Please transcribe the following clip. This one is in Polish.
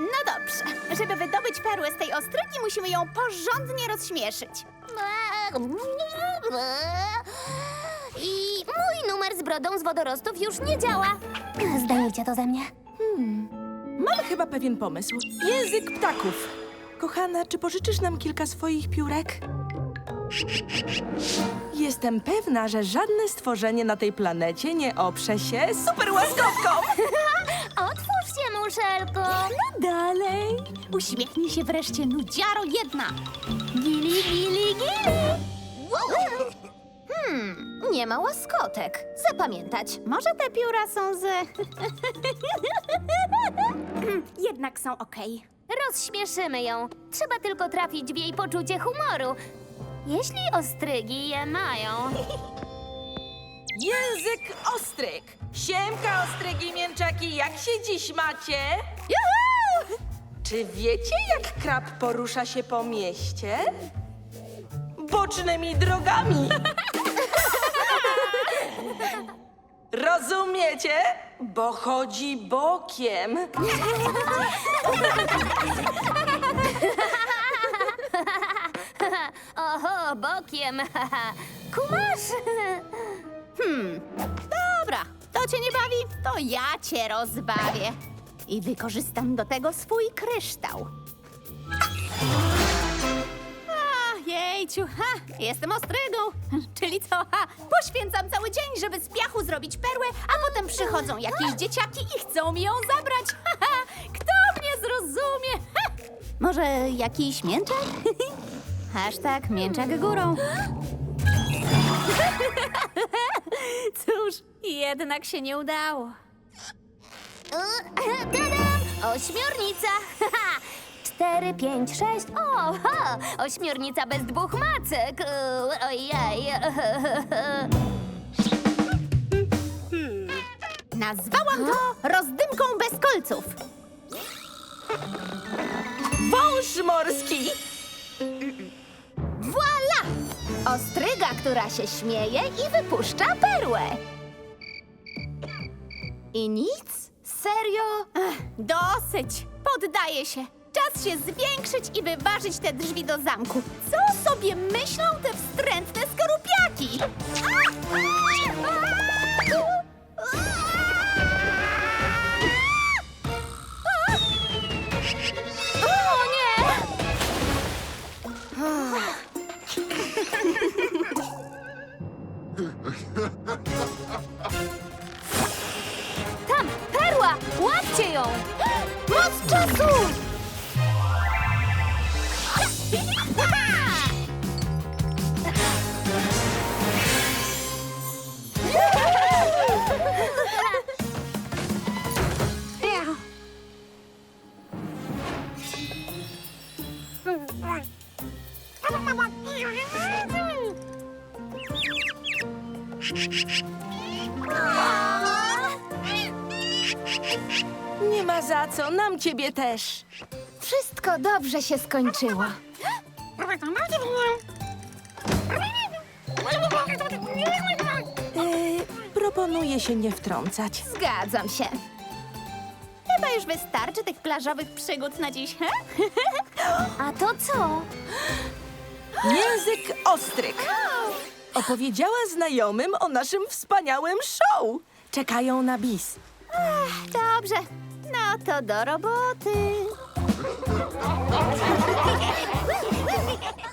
No dobrze. Żeby wydobyć perłę z tej ostrygi, musimy ją porządnie rozśmieszyć. I mój numer z brodą z wodorostów już nie działa. Zdejmijcie to ze mnie. Mam chyba pewien pomysł. Język ptaków. Kochana, czy pożyczysz nam kilka swoich piórek? Jestem pewna, że żadne stworzenie na tej planecie nie oprze się super łaskotką. Otwórz się, muszelko. Dalej. Uśmiechnij się wreszcie, nudziaro jedna. Gili, gili, gili. Hmm, nie ma łaskotek. Zapamiętać. Może te pióra są z... Jednak są okej. Rozśmieszymy ją. Trzeba tylko trafić w jej poczucie humoru. Jeśli ostrygi je mają. Język ostryg. Siemka, ostrygi jak się dziś macie? Czy wiecie, jak krab porusza się po mieście? Bocznymi drogami. Rozumiecie? Bo chodzi bokiem. Oho, bokiem. Kumasz? Dobra, to cię nie bawi? To ja cię rozbawię. I wykorzystam do tego swój kryształ. A, jejciu, ha, jestem ostrygą. Czyli co, ha, poświęcam cały dzień, żeby z piachu zrobić perłę, a potem przychodzą jakieś dzieciaki i chcą mi ją zabrać. Ha, ha, kto mnie zrozumie? Ha, może jakiś mięczak? Hashtag mięczak górą. Jednak się nie udało. Tadam! Ośmiornica! Cztery, pięć, sześć. O, ha! Ośmiornica bez dwóch macek. Ojej. Nazwałam to rozdymką bez kolców. Wąż morski. Voila! Ostryga, która się śmieje i wypuszcza perłę. I nic? Serio? Ech, dosyć. Poddaję się. Czas się zwiększyć i wyważyć te drzwi do zamku. Co sobie myślą te wstrętne skorupiaki? isso? Shh, shh, shh. Nie ma za co, nam ciebie też. Wszystko dobrze się skończyło. Yy, proponuję się nie wtrącać. Zgadzam się. Chyba już wystarczy tych plażowych przygód na dziś, he? A to co? Język ostryg. Opowiedziała znajomym o naszym wspaniałym show. Czekają na bis. Dobrze. No to do roboty.